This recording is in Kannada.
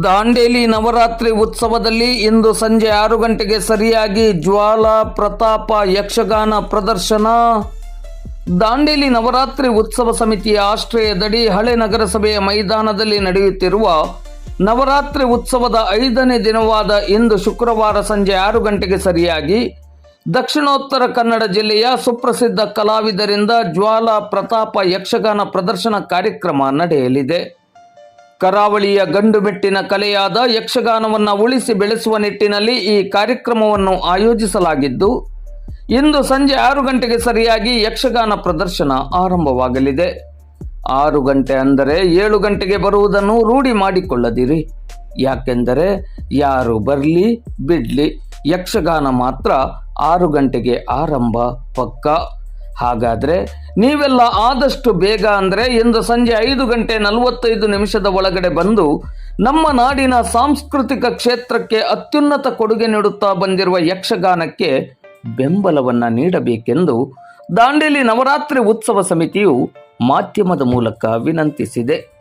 ದಾಂಡೇಲಿ ನವರಾತ್ರಿ ಉತ್ಸವದಲ್ಲಿ ಇಂದು ಸಂಜೆ ಆರು ಗಂಟೆಗೆ ಸರಿಯಾಗಿ ಜ್ವಾಲಾ ಪ್ರತಾಪ ಯಕ್ಷಗಾನ ಪ್ರದರ್ಶನ. ದಾಂಡೇಲಿ ನವರಾತ್ರಿ ಉತ್ಸವ ಸಮಿತಿಯ ಆಶ್ರಯದಡಿ ಹಳೆ ನಗರಸಭೆಯ ಮೈದಾನದಲ್ಲಿ ನಡೆಯುತ್ತಿರುವ ನವರಾತ್ರಿ ಉತ್ಸವದ ಐದನೇ ದಿನವಾದ ಇಂದು ಶುಕ್ರವಾರ ಸಂಜೆ ಆರು ಗಂಟೆಗೆ ಸರಿಯಾಗಿ ದಕ್ಷಿಣೋತ್ತರ ಕನ್ನಡ ಜಿಲ್ಲೆಯ ಸುಪ್ರಸಿದ್ಧ ಕಲಾವಿದರಿಂದ ಜ್ವಾಲಾ ಪ್ರತಾಪ ಯಕ್ಷಗಾನ ಪ್ರದರ್ಶನ ಕಾರ್ಯಕ್ರಮ ನಡೆಯಲಿದೆ. ಕರಾವಳಿಯ ಗಂಡುಮೆಟ್ಟಿನ ಕಲೆಯಾದ ಯಕ್ಷಗಾನವನ್ನು ಉಳಿಸಿ ಬೆಳೆಸುವ ನಿಟ್ಟಿನಲ್ಲಿ ಈ ಕಾರ್ಯಕ್ರಮವನ್ನು ಆಯೋಜಿಸಲಾಗಿದ್ದು, ಇಂದು ಸಂಜೆ ಆರು ಗಂಟೆಗೆ ಸರಿಯಾಗಿ ಯಕ್ಷಗಾನ ಪ್ರದರ್ಶನ ಆರಂಭವಾಗಲಿದೆ. ಆರು ಗಂಟೆ ಅಂದರೆ ಏಳು ಗಂಟೆಗೆ ಬರುವುದನ್ನು ರೂಢಿ ಮಾಡಿಕೊಳ್ಳದಿರಿ. ಯಾಕೆಂದರೆ ಯಾರು ಬರಲಿ, ಬಿಡ್ಲಿ, ಯಕ್ಷಗಾನ ಮಾತ್ರ ಆರು ಗಂಟೆಗೆ ಆರಂಭ ಪಕ್ಕ. ಹಾಗಾದ್ರೆ ನೀವೆಲ್ಲ ಆದಷ್ಟು ಬೇಗ ಅಂದರೆ ಇಂದು ಸಂಜೆ ಐದು ಗಂಟೆ ನಲವತ್ತೈದು ನಿಮಿಷದ ಒಳಗಡೆ ಬಂದು ನಮ್ಮ ನಾಡಿನ ಸಾಂಸ್ಕೃತಿಕ ಕ್ಷೇತ್ರಕ್ಕೆ ಅತ್ಯುನ್ನತ ಕೊಡುಗೆ ನೀಡುತ್ತಾ ಬಂದಿರುವ ಯಕ್ಷಗಾನಕ್ಕೆ ಬೆಂಬಲವನ್ನು ನೀಡಬೇಕೆಂದು ದಾಂಡೇಲಿ ನವರಾತ್ರಿ ಉತ್ಸವ ಸಮಿತಿಯು ಮಾಧ್ಯಮದ ಮೂಲಕ ವಿನಂತಿಸಿದೆ.